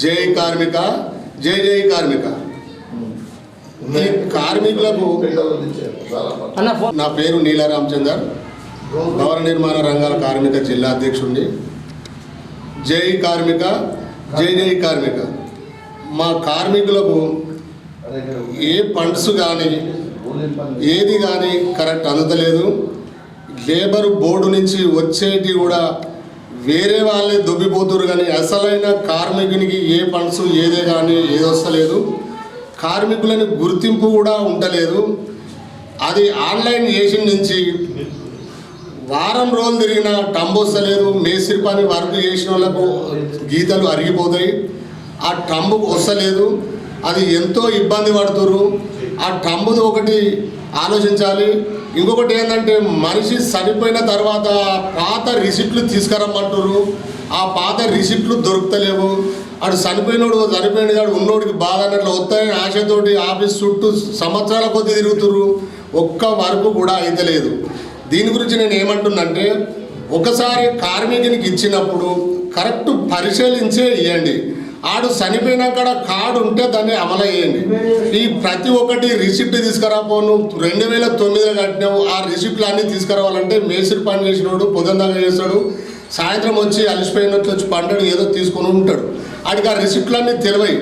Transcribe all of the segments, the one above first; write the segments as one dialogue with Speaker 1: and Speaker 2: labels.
Speaker 1: జై కార్మిక జై జై కార్మిక. ఈ కార్మికులకు నా పేరు నీలా రామచందర్ భవన నిర్మాణ రంగాల కార్మిక జిల్లా అధ్యక్షుడిని జై కార్మిక జై జై కార్మిక. మా కార్మికులకు ఏ ఫండ్స్ కానీ ఏది కానీ కరెక్ట్ అందుతలేదు. లేబర్ బోర్డు నుంచి వచ్చేటి కూడా వేరే వాళ్ళే దొబ్బిపోతురు కానీ అసలైన కార్మికునికి ఏ ఫండ్స్ ఏదే కానీ ఏదొస్తలేదు. కార్మికులని గుర్తింపు కూడా ఉండలేదు. అది ఆన్లైన్ చేసిన నుంచి వారం రోజులు తిరిగిన టంబొస్తలేదు మేస్త్రి పని వర్క్ చేసిన వాళ్ళకు గీతలు అరిగిపోతాయి. ఆ టంబు వస్తలేదు. అది ఎంతో ఇబ్బంది పడుతుర్రు. ఆ టంబుది ఒకటి ఆలోచించాలి. ఇంకొకటి ఏంటంటే మనిషి చనిపోయిన తర్వాత పాత రిసిప్ట్లు తీసుకురమ్మంటారు ఆ పాత రిసిప్ట్లు దొరుకుతలేవు. అటు చనిపోయినోడు చనిపోయిన కాడు ఉన్నోడికి బాధ అన్నట్లు వస్తాయని ఆశతోటి ఆఫీస్ చుట్టూ సంవత్సరాల కొద్దీ తిరుగుతుర్రు. ఒక్క వరకు కూడా అయితలేదు దీని గురించి నేను ఏమంటున్నంటే ఒకసారి కార్మికునికి ఇచ్చినప్పుడు కరెక్ట్ పరిశీలించే ఇవ్వండి ఆడు చనిపోయినాక కార్డు ఉంటే దాన్ని అమలు చేయండి ఈ ప్రతి ఒక్కటి రిసిప్ట్ తీసుకురాపోను రెండు వేల తొమ్మిదిలో కట్టినావు ఆ రిసిప్ట్లు అన్నీ తీసుకురావాలంటే మేస్త్రి పని చేసినోడు పొద్దున్నదాకా చేస్తాడు సాయంత్రం వచ్చి అలసిపోయినట్లు వచ్చి పంటడు ఏదో తీసుకొని ఉంటాడు. ఆడికి ఆ రిసిప్ట్లన్నీ తెలివై.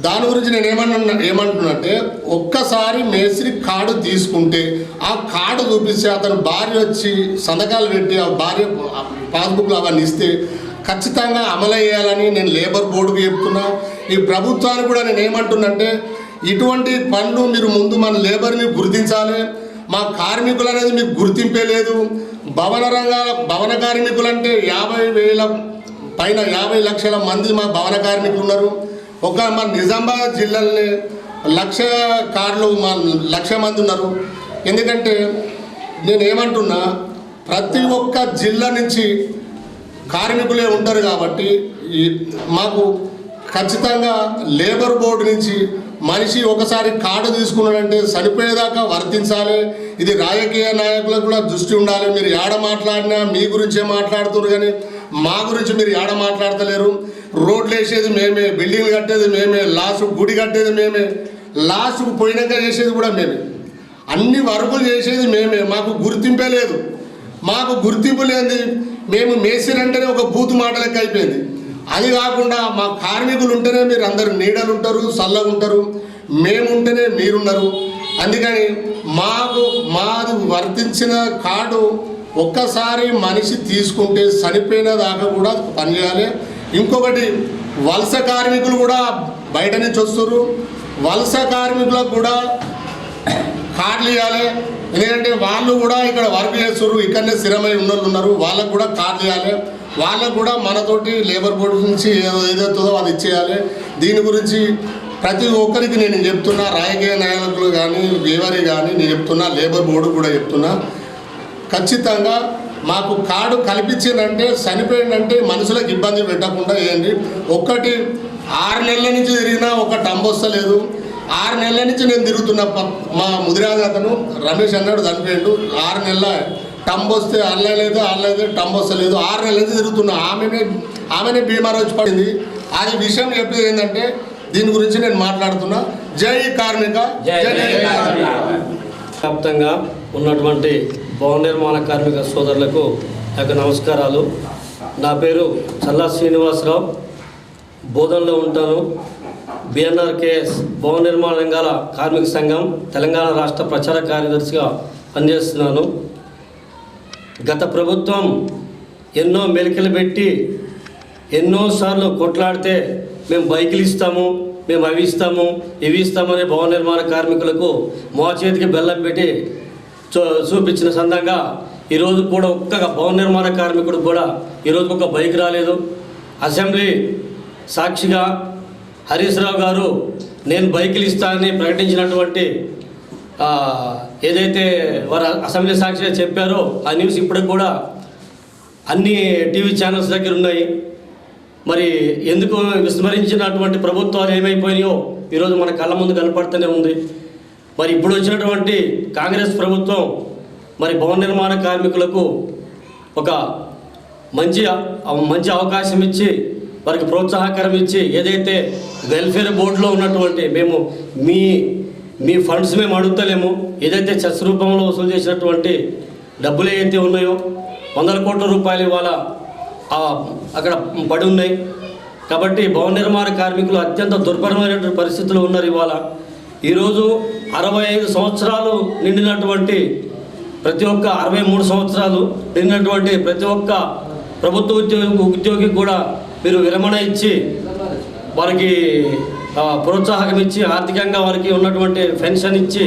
Speaker 1: దాని గురించి నేను ఏమన్నా ఏమంటున్నంటే ఒక్కసారి మేస్త్రి కార్డు తీసుకుంటే ఆ కార్డు చూపిస్తే అతను భార్య వచ్చి సంతకాలు పెట్టి ఆ భార్య పాస్బుక్లు అవన్నీ ఇస్తే ఖచ్చితంగా అమలయ్యాలని నేను లేబర్ బోర్డుకు చెప్తున్నా. ఈ ప్రభుత్వానికి కూడా నేను ఏమంటున్నంటే ఇటువంటి పనులు మీరు ముందు మన లేబర్ని గుర్తించాలి. మా కార్మికులు అనేది మీకు గుర్తింపే లేదు. భవన రంగాల భవన కార్మికులు అంటే యాభై వేల పైన యాభై లక్షల మంది మా భవన కార్మికులు ఉన్నారు. ఒక మా నిజామాబాద్ జిల్లాలోనే లక్ష కార్లు మా లక్ష మంది ఉన్నారు. ఎందుకంటే నేను ఏమంటున్నా ప్రతి ఒక్క జిల్లా నుంచి కార్మికులే ఉంటారు కాబట్టి ఈ మాకు ఖచ్చితంగా లేబర్ బోర్డు నుంచి మనిషి ఒకసారి కార్డు తీసుకున్నాడంటే చనిపోయేదాకా వర్తించాలి. ఇది రాజకీయ నాయకులకు కూడా దృష్టి ఉండాలి. మీరు ఏడ మాట్లాడినా మీ గురించే మాట్లాడుతున్నారు కానీ మా గురించి మీరు ఏడ మాట్లాడతలేరు. రోడ్లు వేసేది మేమే బిల్డింగ్లు కట్టేది మేమే లాస్ట్ గుడి కట్టేది మేమే లాస్ట్కు పోయినాక చేసేది కూడా మేమే. అన్ని వరకులు చేసేది మేమే. మాకు గుర్తింపే లేదు. మాకు గుర్తింపు లేని మేము మేసిన్ అంటేనే ఒక బూత్ మాట అయిపోయింది. అది కాకుండా మా కార్మికులు ఉంటేనే మీరు అందరు నీడలు ఉంటారు చల్లగా ఉంటారు మేము ఉంటేనే మీరున్నారు. అందుకని మాకు మాది వర్తించిన కార్డు ఒక్కసారి మనిషి తీసుకుంటే చనిపోయిన దాకా కూడా పనిచేయాలి ఇంకొకటి వలస కార్మికులు కూడా బయట నుంచి వస్తారు వలస కార్మికులకు కూడా కార్డులు ఇవ్వాలి. ఎందుకంటే వాళ్ళు కూడా ఇక్కడ వర్క్ చేస్తున్నారు ఇక్కడనే స్థిరమై ఉన్న ఉన్నారు. వాళ్ళకు కూడా కార్డులు ఇవ్వాలి. వాళ్ళకు కూడా మనతోటి లేబర్ బోర్డు నుంచి ఏదో ఏదైతుందో అది ఇచ్చేయాలి. దీని గురించి ప్రతి ఒక్కరికి నేను చెప్తున్నా రాజకీయ నాయకులు కానీ ఎవరి కానీ నేను చెప్తున్నా లేబర్ బోర్డు కూడా చెప్తున్నా. ఖచ్చితంగా మాకు కార్డు కల్పించిందంటే చనిపోయిందంటే మనుషులకు ఇబ్బంది పెట్టకుండా ఏంటి? ఒక్కటి ఆరు నెలల నుంచి తిరిగినా ఒక టంబొస్తలేదు ఆరు నెలల నుంచి నేను తిరుగుతున్నా మా ముదిరాజు అతను రమేష్ అన్నాడు చనిపోయిండు. ఆరు నెలల టంబ్ వస్తే ఆన్లైన్ లేదు ఆన్లైన్ లేదు టంబ్ వస్తలేదు ఆరు నెలల నుంచి తిరుగుతున్నా. ఆమెనే ఆమెనే బీమార్ వచ్చి పడింది. అది విషయం చెప్పేది ఏంటంటే దీని గురించి నేను మాట్లాడుతున్నా. జై కార్మిక.
Speaker 2: వ్యాప్తంగా ఉన్నటువంటి భవన నిర్మాణ కార్మిక సోదరులకు యొక్క నమస్కారాలు. నా పేరు చల్లా శ్రీనివాసరావు. బోధనలో ఉంటాను. బిఎన్ఆర్కేఎస్ భవన నిర్మాణ రంగాల కార్మిక సంఘం తెలంగాణ రాష్ట్ర ప్రచార కార్యదర్శిగా పనిచేస్తున్నాను. గత ప్రభుత్వం ఎన్నో మెలికలు పెట్టి ఎన్నోసార్లు కొట్లాడితే మేము బైకులు ఇస్తాము మేము అవి ఇస్తాము ఇవి ఇస్తామని భవన నిర్మాణ కార్మికులకు మోచేతికి బెల్లం పెట్టి చూ చూపించిన సందంగా ఈరోజు కూడా ఒక్క భవన నిర్మాణ కార్మికుడు కూడా ఈరోజు ఒక బైక్ రాలేదు. అసెంబ్లీ సాక్షిగా హరీష్ రావు గారు నేను బైకులు ఇస్తానని ప్రకటించినటువంటి ఏదైతే వారు అసెంబ్లీ సాక్షిగా చెప్పారో ఆ న్యూస్ ఇప్పటికి కూడా అన్ని టీవీ ఛానల్స్ దగ్గర ఉన్నాయి. మరి ఎందుకు విస్మరించినటువంటి ప్రభుత్వాలు ఏమైపోయినాయో ఈరోజు మన కళ్ళ ముందు కనపడుతూనే ఉంది. మరి ఇప్పుడు వచ్చినటువంటి కాంగ్రెస్ ప్రభుత్వం మరి భవన నిర్మాణ కార్మికులకు ఒక మంచి మంచి అవకాశం ఇచ్చి వారికి ప్రోత్సాహకరం ఇచ్చి ఏదైతే వెల్ఫేర్ బోర్డులో ఉన్నటువంటి మేము మీ మీ ఫండ్స్ మేము అడుగుతలేము. ఏదైతే చెస్ రూపంలో వసూలు చేసినటువంటి డబ్బులు ఏవైతే ఉన్నాయో వందల కోట్ల రూపాయలు ఇవాళ అక్కడ పడి ఉన్నాయి. కాబట్టి భవన నిర్మాణ కార్మికులు అత్యంత దుర్భరమైనటువంటి పరిస్థితులు ఉన్నారు ఇవాళ. ఈరోజు అరవై ఐదు సంవత్సరాలు నిండినటువంటి ప్రతి ఒక్క అరవై మూడు సంవత్సరాలు నిండినటువంటి ప్రతి ఒక్క ప్రభుత్వ ఉద్యోగి ఉద్యోగికి కూడా మీరు విరమణ ఇచ్చి వారికి ప్రోత్సాహకం ఇచ్చి ఆర్థికంగా వారికి ఉన్నటువంటి పెన్షన్ ఇచ్చి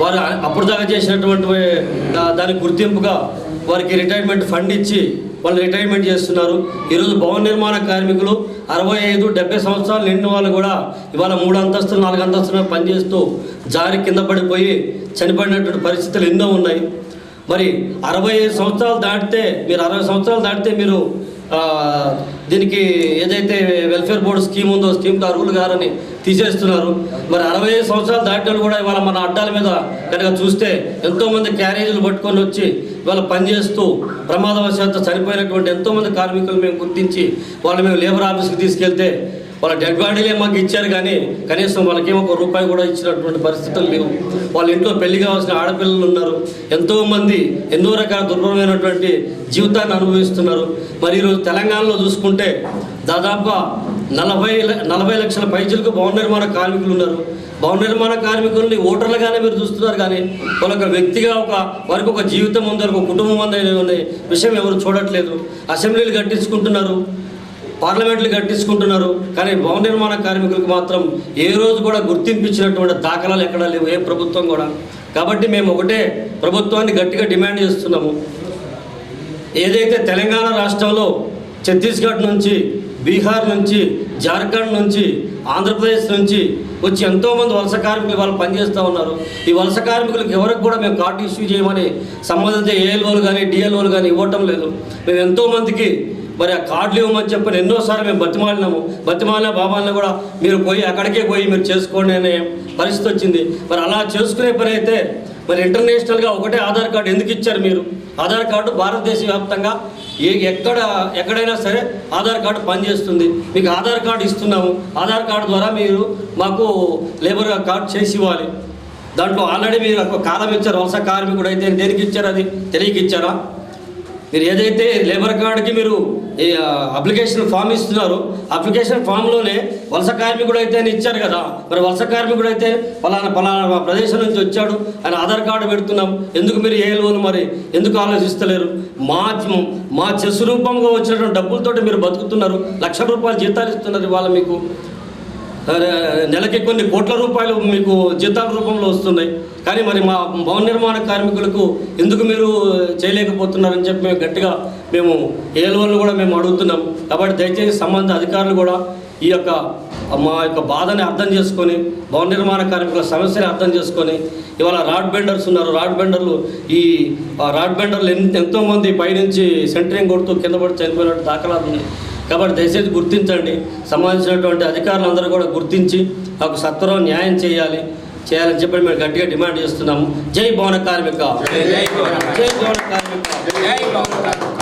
Speaker 2: వారు అప్పుడు దాకా చేసినటువంటి దానికి గుర్తింపుగా వారికి రిటైర్మెంట్ ఫండ్ ఇచ్చి వాళ్ళు రిటైర్మెంట్ చేస్తున్నారు. ఈరోజు భవన నిర్మాణ కార్మికులు అరవై ఐదు డెబ్బై సంవత్సరాలు నిండిన వాళ్ళు కూడా ఇవాళ మూడు అంతస్తులు నాలుగు అంతస్తులు పనిచేస్తూ జారి కింద పడిపోయి చనిపోయినటువంటి పరిస్థితులు ఎన్నో ఉన్నాయి. మరి అరవై ఐదు సంవత్సరాలు దాటితే మీరు అరవై సంవత్సరాలు దాటితే మీరు దీనికి ఏదైతే వెల్ఫేర్ బోర్డు స్కీమ్ ఉందో స్కీమ్కి అర్హులు గారని తీసేస్తున్నారు. మరి అరవై ఐదు సంవత్సరాలు దాటిన కూడా ఇవాళ మన అడ్డాల మీద కనుక చూస్తే ఎంతోమంది క్యారేజీలు పట్టుకొని వచ్చి ఇవాళ పనిచేస్తూ ప్రమాదవశాత్తు చనిపోయినటువంటి ఎంతోమంది కార్మికులు మేము గుర్తించి వాళ్ళు మేము లేబర్ ఆఫీస్కి తీసుకెళ్తే వాళ్ళ డెడ్ బాడీలే మాకు ఇచ్చారు కానీ కనీసం వాళ్ళకేమో ఒక రూపాయి కూడా ఇచ్చినటువంటి పరిస్థితులు లేవు. వాళ్ళ ఇంట్లో పెళ్ళి కావాల్సిన ఆడపిల్లలు ఉన్నారు. ఎంతోమంది ఎన్నో రకాల దుర్భరమైనటువంటి జీవితాన్ని అనుభవిస్తున్నారు. మరి ఈరోజు తెలంగాణలో చూసుకుంటే దాదాపుగా నలభై నలభై లక్షల పైచులకు భవన నిర్మాణ కార్మికులు ఉన్నారు. భవన నిర్మాణ కార్మికుల్ని ఓటర్లుగానే మీరు చూస్తున్నారు కానీ వాళ్ళ ఒక వ్యక్తిగా ఒక వారికి ఒక జీవితం ఉంది ఒక కుటుంబం ఉంది అనే విషయం ఎవరు చూడట్లేదు. అసెంబ్లీలు కట్టించుకుంటున్నారు. పార్లమెంట్లు కట్టించుకుంటున్నారు కానీ భవన నిర్మాణ కార్మికులకు మాత్రం ఏ రోజు కూడా గుర్తింపించినటువంటి దాఖలాలు ఎక్కడా లేవు ఏ ప్రభుత్వం కూడా. కాబట్టి మేము ఒకటే ప్రభుత్వాన్ని గట్టిగా డిమాండ్ చేస్తున్నాము. ఏదైతే తెలంగాణ రాష్ట్రంలో ఛత్తీస్గఢ్ నుంచి బీహార్ నుంచి జార్ఖండ్ నుంచి ఆంధ్రప్రదేశ్ నుంచి వచ్చి ఎంతోమంది వలస కార్మికులు వాళ్ళు పనిచేస్తూ ఉన్నారు. ఈ వలస కార్మికులకు ఎవరికి కూడా మేము కార్డు ఇష్యూ చేయమని సంబంధిత ఏఎల్ఓలు కానీ డిఎల్ఓలు కానీ ఇవ్వటం లేదు. మేము ఎంతోమందికి మరి ఆ కార్డులు ఇవ్వమని చెప్పని ఎన్నోసార్లు మేము బతిమాలినాము. బతిమాలిన బాబాలను కూడా మీరు పోయి అక్కడికే పోయి మీరు చేసుకోండి అనే పరిస్థితి వచ్చింది. మరి అలా చేసుకునే పని అయితే మరి ఇంటర్నేషనల్గా ఒకటే ఆధార్ కార్డు ఎందుకు ఇచ్చారు మీరు? ఆధార్ కార్డు భారతదేశ వ్యాప్తంగా ఏ ఎక్కడ ఎక్కడైనా సరే ఆధార్ కార్డు పనిచేస్తుంది. మీకు ఆధార్ కార్డు ఇస్తున్నాము. ఆధార్ కార్డు ద్వారా మీరు మాకు లేబర్ కార్డు చేసి ఇవ్వాలి. దాంట్లో ఆల్రెడీ మీరు ఒక కాలం ఇచ్చారు. వలస కార్మికుడు అయితే దేనికి ఇచ్చారు అది? తెలియక ఇచ్చారా? మీరు ఏదైతే లేబర్ కార్డుకి మీరు అప్లికేషన్ ఫామ్ ఇస్తున్నారో అప్లికేషన్ ఫామ్లోనే వలస కార్మికుడు అయితే అని ఇచ్చారు కదా. మరి వలస కార్మికుడు అయితే పలానా పలానా ప్రదేశం నుంచి వచ్చాడు. ఆయన ఆధార్ కార్డు పెడుతున్నాం. ఎందుకు మీరు ఏ లోన్ మరి? ఎందుకు ఆలోచిస్తలేరు? మా మా చెస్ రూపంగా వచ్చినటువంటి డబ్బులతోటి మీరు బతుకుతున్నారు. లక్ష రూపాయలు జీతాలు ఇస్తున్నారు ఇవాళ మీకు. నెలకి కొన్ని కోట్ల రూపాయలు మీకు జీతాల రూపంలో వస్తున్నాయి. కానీ మరి మా భవన నిర్మాణ కార్మికులకు ఎందుకు మీరు చేయలేకపోతున్నారని చెప్పి మేము గట్టిగా మేము ఏలవల్ని కూడా మేము అడుగుతున్నాం. కాబట్టి దయచేసి సంబంధిత అధికారులు కూడా ఈ యొక్క మా యొక్క బాధని అర్థం చేసుకొని భవన నిర్మాణ కార్మికుల సమస్యని అర్థం చేసుకొని ఇవాళ రాడ్ బెండర్స్ ఉన్నారు. రాడ్ బెండర్లు ఈ రాడ్ బెండర్లు ఎంత ఎంతోమంది పైనుంచి సెంటరింగ్ కొడుతూ కింద పడి చనిపోయినట్టు దాఖలాలు ఉన్నాయి. కాబట్టి దయచేసి గుర్తించండి. సంబంధించినటువంటి అధికారులందరూ కూడా గుర్తించి మాకు సత్వరం న్యాయం చేయాలి. చేయాలని చెప్పి మేము గట్టిగా డిమాండ్ చేస్తున్నాము. జై భవన కార్మిక.
Speaker 3: జై భవన
Speaker 2: జై భవన కార్మిక.